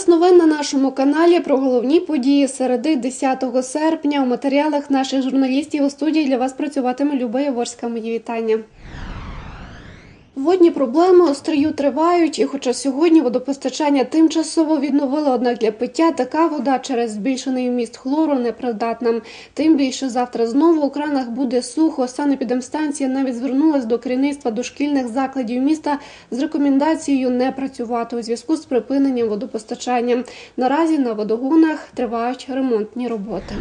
час новин на нашому каналі про головні події середи 10 серпня. У матеріалах наших журналістів у студії для вас працюватиме Люба Яворська. Мої вітання. Водні проблеми у стрию тривають, і хоча сьогодні водопостачання тимчасово відновили, однак для пиття така вода через збільшений вміст хлору непридатна. Тим більше завтра знову у кранах буде сухо. Санепідемстанція навіть звернулась до керівництва дошкільних закладів міста з рекомендацією не працювати у зв'язку з припиненням водопостачання. Наразі на водогонах тривають ремонтні роботи.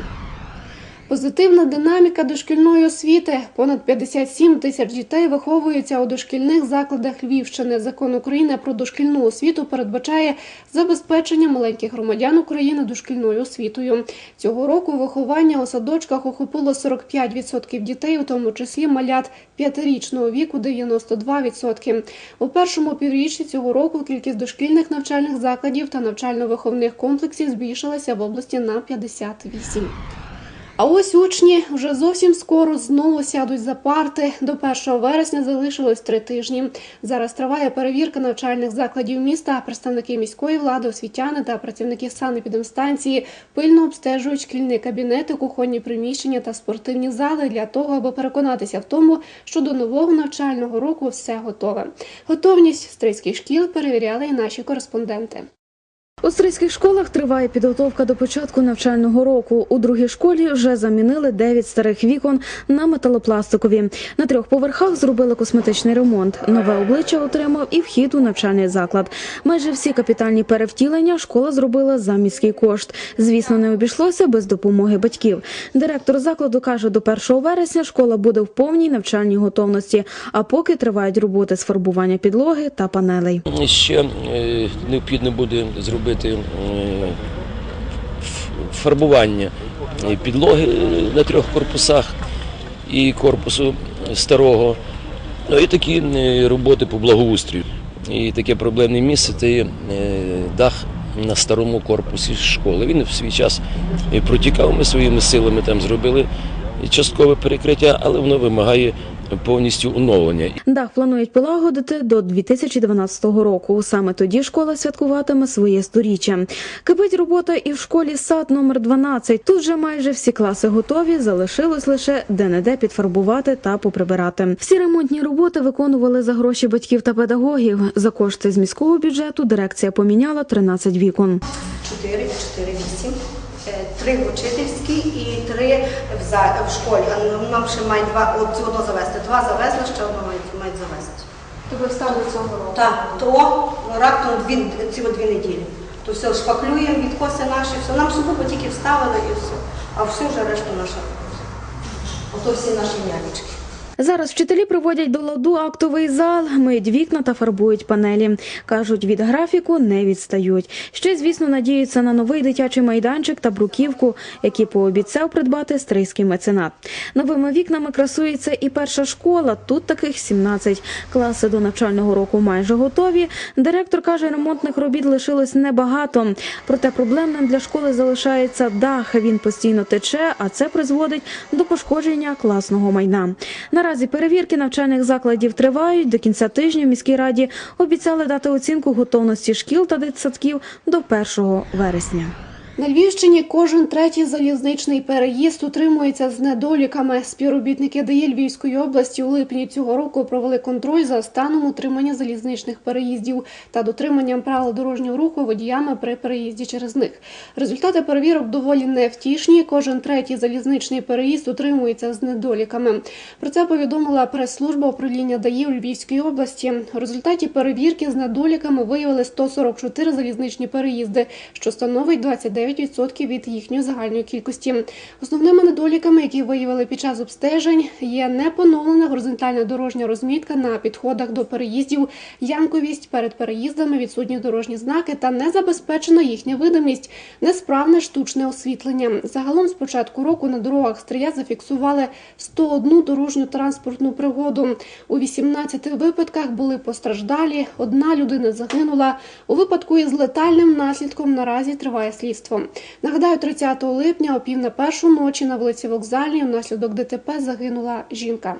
Позитивна динаміка дошкільної освіти. Понад 57 тисяч дітей виховуються у дошкільних закладах Львівщини. Закон України про дошкільну освіту передбачає забезпечення маленьких громадян України дошкільною освітою. Цього року виховання у садочках охопило 45% дітей, у тому числі малят п'ятирічного віку 92%. У першому півріччі цього року кількість дошкільних навчальних закладів та навчально-виховних комплексів збільшилася в області на 58%. А ось учні вже зовсім скоро знову сядуть за парти. До 1 вересня залишилось три тижні. Зараз триває перевірка навчальних закладів міста. Представники міської влади, освітяни та працівники санепідемстанції пильно обстежують шкільні кабінети, кухонні приміщення та спортивні зали для того, аби переконатися в тому, що до нового навчального року все готове. Готовність стрийських шкіл перевіряли і наші кореспонденти. У стрийських школах триває підготовка до початку навчального року. У другій школі вже замінили 9 старих вікон на металопластикові. На трьох поверхах зробили косметичний ремонт. Нове обличчя отримав і вхід у навчальний заклад. Майже всі капітальні перевтілення школа зробила за міський кошт. Звісно, не обійшлося без допомоги батьків. Директор закладу каже, до 1 вересня школа буде в повній навчальній готовності. А поки тривають роботи з фарбування підлоги та панелей. Ще е, необхідно буде зробити ф- фарбування підлоги е, на трьох корпусах і корпусу старого. Ну і такі роботи по благоустрою. І таке проблемне місце це е, дах на старому корпусі школи. Він в свій час протікав. Ми своїми силами там зробили часткове перекриття, але воно вимагає повністю оновлення. Дах планують полагодити до 2012 року. Саме тоді школа святкуватиме своє сторіччя. Кипить робота і в школі сад номер 12. Тут вже майже всі класи готові. Залишилось лише де-не-де підфарбувати та поприбирати. Всі ремонтні роботи виконували за гроші батьків та педагогів. За кошти з міського бюджету дирекція поміняла 13 вікон. 4, 4, 8, е, три в учительській і три в, за, в школі. А нам- ще мають два, от одно завести. Два завезли, ще одно мають, мають завести. Тобто встали цього року. Так, то раптом дві, ці дві неділі. То все шпаклюємо, відкоси наші, все. Нам сугубо тільки вставили і все. А все вже решта наша. Ото всі наші нянечки. Зараз вчителі приводять до ладу актовий зал, миють вікна та фарбують панелі. Кажуть, від графіку не відстають. Ще, звісно, надіються на новий дитячий майданчик та бруківку, які пообіцяв придбати стрийський меценат. Новими вікнами красується і перша школа. Тут таких 17. Класи до навчального року майже готові. Директор каже, ремонтних робіт лишилось небагато. Проте проблемним для школи залишається дах. Він постійно тече, а це призводить до пошкодження класного майна. Наразі перевірки навчальних закладів тривають. До кінця тижня в міській раді обіцяли дати оцінку готовності шкіл та дитсадків до 1 вересня. На Львівщині кожен третій залізничний переїзд утримується з недоліками. Співробітники ДАІ Львівської області у липні цього року провели контроль за станом утримання залізничних переїздів та дотриманням правил дорожнього руху водіями при переїзді через них. Результати перевірок доволі невтішні. Кожен третій залізничний переїзд утримується з недоліками. Про це повідомила прес-служба управління ДАІ у Львівській області. У результаті перевірки з недоліками виявили 144 залізничні переїзди, що становить 29% від їхньої загальної кількості. Основними недоліками, які виявили під час обстежень, є непоновлена горизонтальна дорожня розмітка на підходах до переїздів, ямковість перед переїздами, відсутні дорожні знаки та незабезпечена їхня видимість, несправне штучне освітлення. Загалом з початку року на дорогах Стрия зафіксували 101 дорожню транспортну пригоду. У 18 випадках були постраждалі, одна людина загинула. У випадку із летальним наслідком наразі триває слідство. Нагадаю, 30 липня о пів на першу ночі на вулиці Вокзальній внаслідок ДТП загинула жінка.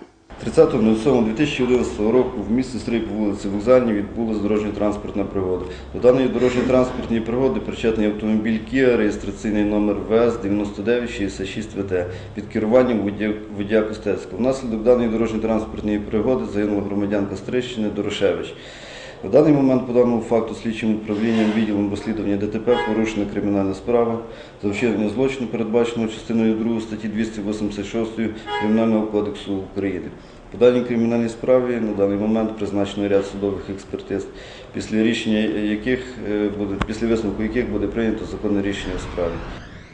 30.07.2011 року в місті Стрий по вулиці Вокзальній відбулася дорожньо-транспортна пригода. До даної дорожньо-транспортної пригоди причетний автомобіль Kia, реєстраційний номер ВС 9966 ВТ під керуванням водія Костецького. Внаслідок даної дорожньо-транспортної пригоди загинула громадянка Стрищини Дорошевич. На даний момент по даному факту слідчим управлінням відділом розслідування ДТП порушена кримінальна справа за вчинення злочину, передбаченого частиною 2 статті 286 Кримінального кодексу України. По даній кримінальній справі на даний момент призначено ряд судових експертиз, після рішення яких е, після висновку яких буде прийнято законне рішення у справі.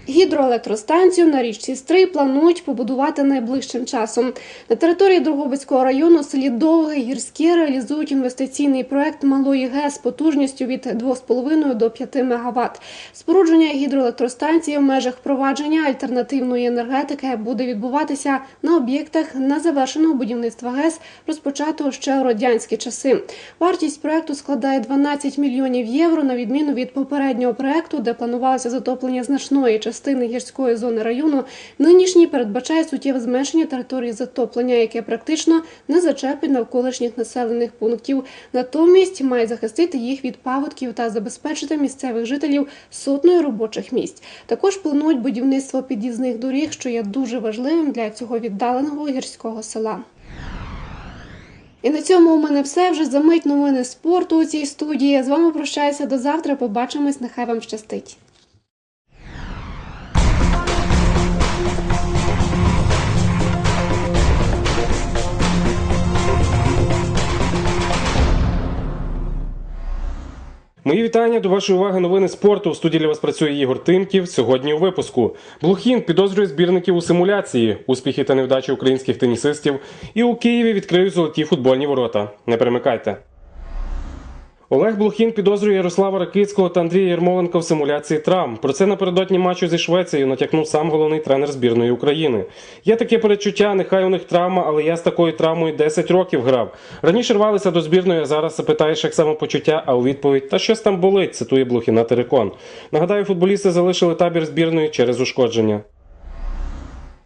Гідроелектростанцію на річці Стрий планують побудувати найближчим часом. На території Дрогобицького району селі Довге Гірське реалізують інвестиційний проект малої ГЕС потужністю від 2,5 до 5 МВт. Спорудження гідроелектростанції в межах впровадження альтернативної енергетики буде відбуватися на об'єктах незавершеного будівництва ГЕС, розпочатого ще у радянські часи. Вартість проекту складає 12 мільйонів євро, на відміну від попереднього проекту, де планувалося затоплення значної частини гірської зони району. Нинішній передбачає суттєве зменшення території затоплення, яке практично не зачепить навколишніх населених пунктів. Натомість має захистити їх від паводків та забезпечити місцевих жителів сотнею робочих місць. Також планують будівництво під'їзних доріг, що є дуже важливим для цього віддаленого гірського села. І на цьому у мене все. Вже за мить новини спорту у цій студії. З вами прощаюся до завтра. Побачимось. Нехай вам щастить. Мої вітання до вашої уваги. Новини спорту. В студії для вас працює Ігор Тимків. Сьогодні у випуску Блухін підозрює збірників у симуляції, успіхи та невдачі українських тенісистів. І у Києві відкриють золоті футбольні ворота. Не перемикайте. Олег Блохін підозрює Ярослава Ракицького та Андрія Єрмоленка в симуляції травм. Про це напередодні матчу зі Швецією натякнув сам головний тренер збірної України. Є таке перечуття, нехай у них травма, але я з такою травмою 10 років грав. Раніше рвалися до збірної, а зараз запитаєш, як самопочуття, а у відповідь та щось там болить, цитує Блохіна Терекон. Нагадаю, футболісти залишили табір збірної через ушкодження.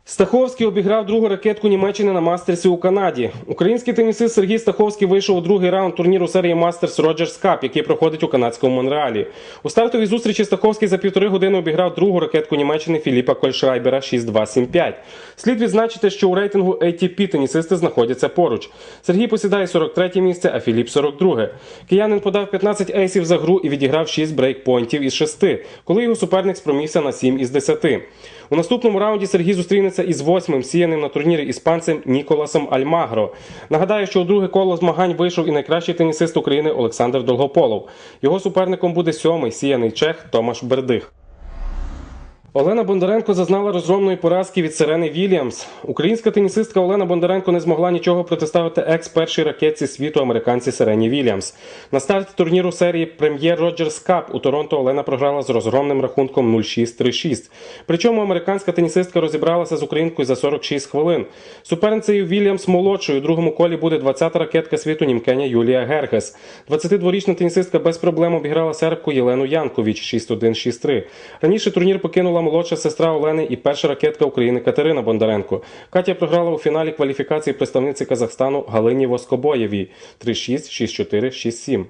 Стаховський обіграв другу ракетку Німеччини на мастерсі у Канаді. Український тенісист Сергій Стаховський вийшов у другий раунд турніру серії Мастерс Роджерс Cup, який проходить у канадському Монреалі. У стартовій зустрічі Стаховський за півтори години обіграв другу ракетку Німеччини Філіпа Кольшрайбера 6-2-7-5. Слід відзначити, що у рейтингу ATP тенісисти знаходяться поруч. Сергій посідає 43 місце, а Філіп 42. Киянин подав 15 ейсів за гру і відіграв 6 брейкпойнтів із 6, коли його суперник спромігся на 7 із 10. У наступному раунді Сергій зустрінеться із восьмим сіяним на турнірі іспанцем Ніколасом Альмагро. Нагадаю, що у друге коло змагань вийшов і найкращий тенісист України Олександр Долгополов. Його суперником буде сьомий сіяний чех Томаш Бердих. Олена Бондаренко зазнала розгромної поразки від Сирени Вільямс. Українська тенісистка Олена Бондаренко не змогла нічого протиставити екс першій ракетці світу американці Сирені Вільямс. На старті турніру серії Прем'єр Роджерс Кап у Торонто Олена програла з розгромним рахунком 0-6-3-6. Причому американська тенісистка розібралася з українкою за 46 хвилин. Суперницею Вільямс молодшою у другому колі буде 20-та ракетка світу німкеня Юлія Гергес. 22-річна тенісистка без проблем обіграла сербку Єлену Янковіч 6-1-6-3. Раніше турнір покинула молодша сестра Олени і перша ракетка України Катерина Бондаренко. Катя програла у фіналі кваліфікації представниці Казахстану Галині Воскобоєвій 3-6, 6-4, 6-7.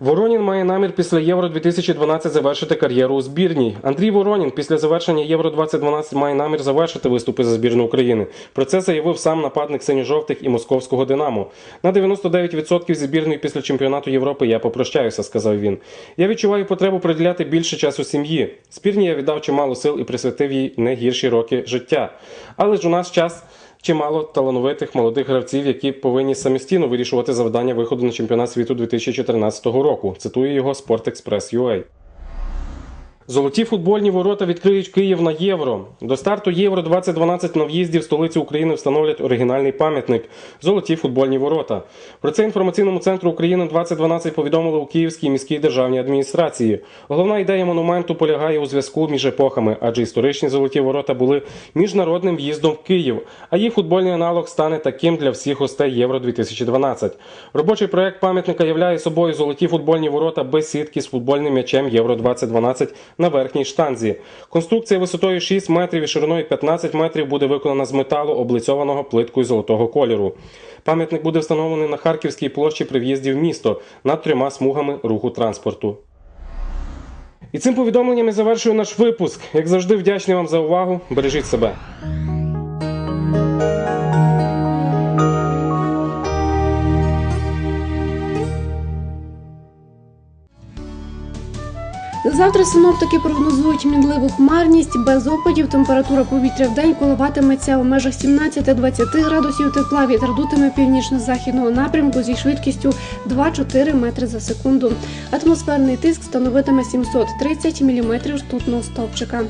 Воронін має намір після Євро 2012 завершити кар'єру у збірній. Андрій Воронін після завершення Євро 2012 має намір завершити виступи за збірну України. Про це заявив сам нападник синьо-жовтих і московського Динамо. На 99% зі збірної після чемпіонату Європи я попрощаюся, сказав він. Я відчуваю потребу приділяти більше часу сім'ї. Збірні я віддав чимало сил і присвятив їй не гірші роки життя. Але ж у нас час чимало талановитих молодих гравців, які повинні самостійно вирішувати завдання виходу на чемпіонат світу 2014 року. Цитує його Sportexpress.ua. Золоті футбольні ворота відкриють Київ на євро. До старту Євро 2012 на в'їзді в столицю України встановлять оригінальний пам'ятник Золоті футбольні ворота. Про це інформаційному центру України 2012 повідомили у Київській міській державній адміністрації. Головна ідея монументу полягає у зв'язку між епохами, адже історичні золоті ворота були міжнародним в'їздом в Київ, а їх футбольний аналог стане таким для всіх гостей Євро 2012. Робочий проект пам'ятника являє собою золоті футбольні ворота без сітки з футбольним м'ячем Євро 2012 на верхній штанзі. Конструкція висотою 6 метрів і шириною 15 метрів буде виконана з металу, облицьованого плиткою золотого кольору. Пам'ятник буде встановлений на Харківській площі при в'їзді в місто над трьома смугами руху транспорту. І цим повідомленням я завершую наш випуск. Як завжди, вдячний вам за увагу. Бережіть себе. Завтра синоптики прогнозують мінливу хмарність без опадів. Температура повітря в день коливатиметься у межах 17-20 градусів тепла. Вітер дутиме північно-західного напрямку зі швидкістю 2-4 метри за секунду. Атмосферний тиск становитиме 730 міліметрів ртутного стовпчика.